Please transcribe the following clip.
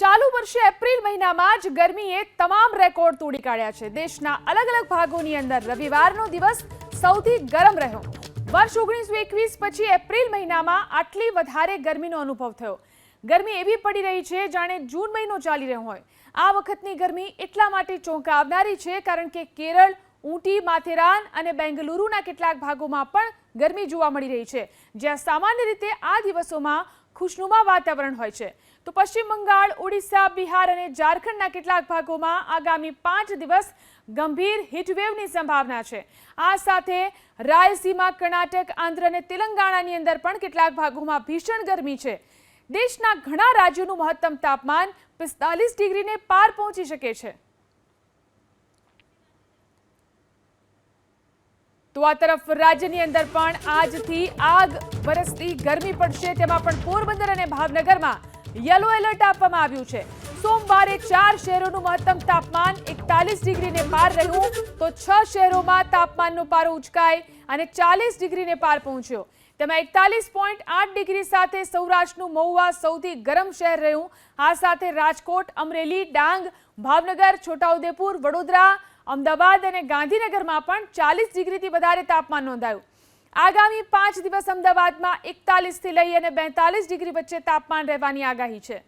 ચાલુ વર્ષે એપ્રિલ મહિનામાં જ ગરમીએ તમામ રેકોર્ડ તોડી કાઢ્યા છે. દેશના અલગ અલગ ભાગોની અંદર રવિવારનો દિવસ સૌથી ગરમ રહ્યો. વર્ષ ઓગણીસો એકવીસ પછી એપ્રિલ મહિનામાં આટલી વધારે ગરમીનો અનુભવ થયો. ગરમી એવી પડી રહી છે જાણે જૂન મહિનો ચાલી રહ્યો હોય. આ વખતની ગરમી એટલા માટે ચોંકાવનારી છે કારણ કે કેરળ, ઊટી, માથેરાન અને બેંગલુરુના કેટલાક ભાગોમાં પણ ગરમી જોવા મળી રહી છે. જ્યાં સામાન્ય રીતે આ દિવસોમાં ખુશનુમા વાતાવરણ હોય છે. તો પશ્ચિમ બંગાળ, ઓડિશા, બિહાર અને ઝારખંડના કેટલાક ભાગોમાં આગામી પાંચ દિવસ ગંભીર હીટવેવની સંભાવના છે. આ સાથે રાયલસીમા, કર્ણાટક, આંધ્ર અને તેલંગાણાની અંદર પણ કેટલાક ભાગોમાં ભીષણ ગરમી છે. દેશના ઘણા રાજ્યોનું મહત્તમ તાપમાન પિસ્તાલીસ ડિગ્રીને પાર પહોંચી શકે છે. તો આ તરફ રાજ્યની અંદર પણ આજથી આગ વરસતી ગરમી પડશે. તેમાં પણ પોરબંદર અને ભાવનગરમાં યલો એલર્ટ આપવામાં આવ્યું છે. સોમવારે ચાર શહેરોનું મહત્તમ તાપમાન એકતાલીસ ડિગ્રીને પાર રહ્યું. તો છ શહેરોમાં તાપમાનનો પારો ઉચકાય અને ચાલીસ ડિગ્રીને પાર પહોંચ્યો. તેમાં એકતાલીસ પોઈન્ટ આઠ ડિગ્રી સાથે સૌરાષ્ટ્રનું મહુવા સૌથી ગરમ શહેર રહ્યું. આ સાથે રાજકોટ, અમરેલી, ડાંગ, ભાવનગર, છોટાઉદેપુર, વડોદરા અમદાવાદ અને ગાંધીનગરમાં પણ ચાલીસ ડિગ્રીથી વધારે તાપમાન નોંધાયું. આગામી પાંચ દિવસ અમદાવાદમાં એકતાલીસથી લઈ અને બેતાલીસ ડિગ્રી વચ્ચે તાપમાન રહેવાની આગાહી છે.